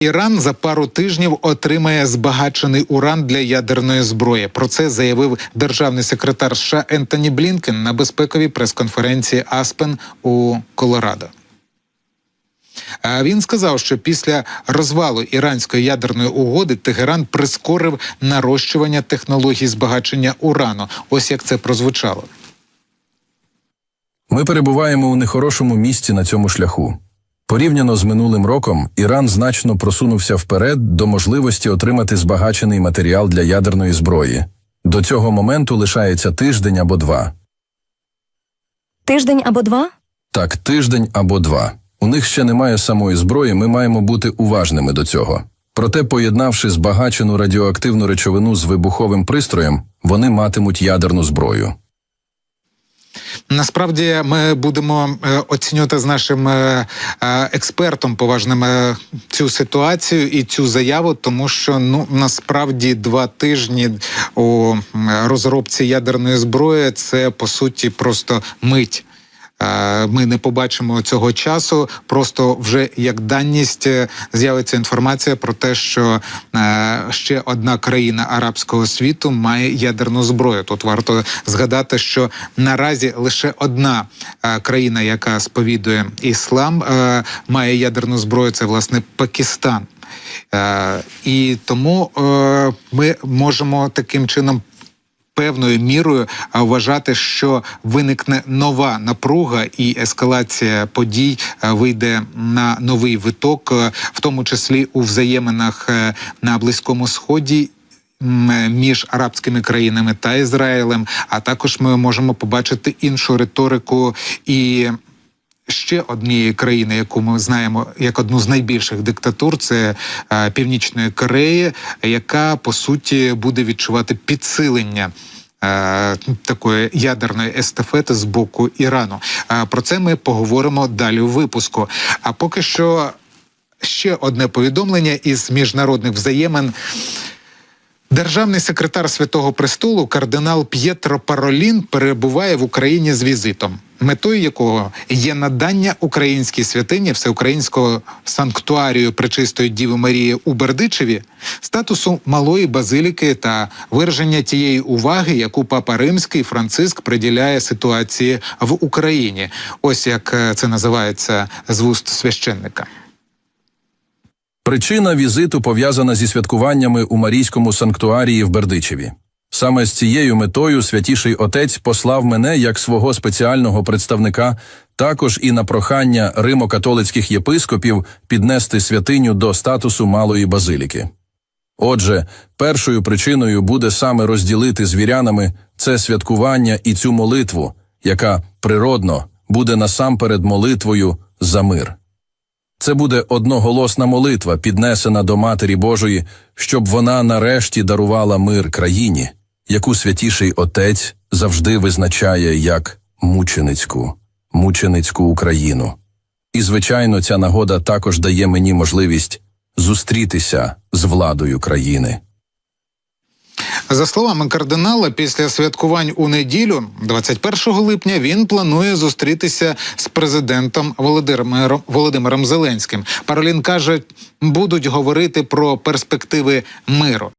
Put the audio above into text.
Іран за пару тижнів отримає збагачений уран для ядерної зброї. Про це заявив державний секретар США Ентоні Блінкен на безпековій прес-конференції Аспен у Колорадо. Він сказав, що після розвалу іранської ядерної угоди Тегеран прискорив нарощування технологій збагачення урану. Ось як це прозвучало. Ми перебуваємо у нехорошому місці на цьому шляху. Порівняно з минулим роком, Іран значно просунувся вперед до можливості отримати збагачений матеріал для ядерної зброї. До цього моменту лишається тиждень або два. Тиждень або два? Так, тиждень або два. У них ще немає самої зброї, ми маємо бути уважними до цього. Проте, поєднавши збагачену радіоактивну речовину з вибуховим пристроєм, вони матимуть ядерну зброю. Насправді ми будемо е, оцінювати з нашим е, е, експертом поважним цю ситуацію і цю заяву, тому що ну насправді два тижні у розробці ядерної зброї це по суті просто мить. Ми не побачимо цього часу. Просто вже як даність е, з'явиться інформація про те, що е, ще одна країна арабського світу має ядерну зброю. Тут варто згадати, що наразі лише одна е, країна, яка сповідує іслам, має ядерну зброю. Це власне Пакистан. І тому ми можемо таким чином певною мірою вважати, що виникне нова напруга і ескалація подій вийде на новий виток, е, в тому числі у взаєминах е, на близькому сході. Між арабськими країнами та Ізраїлем, а також ми можемо побачити іншу риторику і ще однієї країни, яку ми знаємо як одну з найбільших диктатур, це е, Північної Кореї, яка по суті буде відчувати підсилення. е, Такої ядерної естафети з боку Ірану. Е, Про це ми поговоримо далі у випуску. А поки що ще одне повідомлення із міжнародних взаємин. Державний секретар Святого Престолу кардинал П'єтро Паролін перебуває в Україні з візитом, метою якого є надання українській святині всеукраїнського санктуарію Пречистої Діви Марії у Бердичеві статусу малої базиліки та вираження тієї уваги, яку Папа Римський Франциск приділяє ситуації в Україні. Ось як е, це називається з вуст священника. Причина візиту пов'язана зі святкуваннями у Марійському санктуарії в Бердичеві. Саме з цією метою святіший отець послав мене як свого спеціального представника, також і на прохання римо-католицьких єпископів піднести святиню до статусу малої базиліки. Отже, першою причиною буде саме розділити з вірянами це святкування і цю молитву, яка природно буде насамперед молитвою за мир. Це буде одноголосна молитва, піднесена до Матері Божої, щоб вона нарешті дарувала мир країні, яку святіший Отець завжди визначає як мученицьку, мученицьку Україну. І, звичайно, ця нагода також дає мені можливість зустрітися з владою країни. За словами кардинала, після святкувань у неділю, 21 липня, він планує зустрітися з президентом Володимиром Володимиром Зеленським. Паролін каже, будуть говорити про перспективи миру.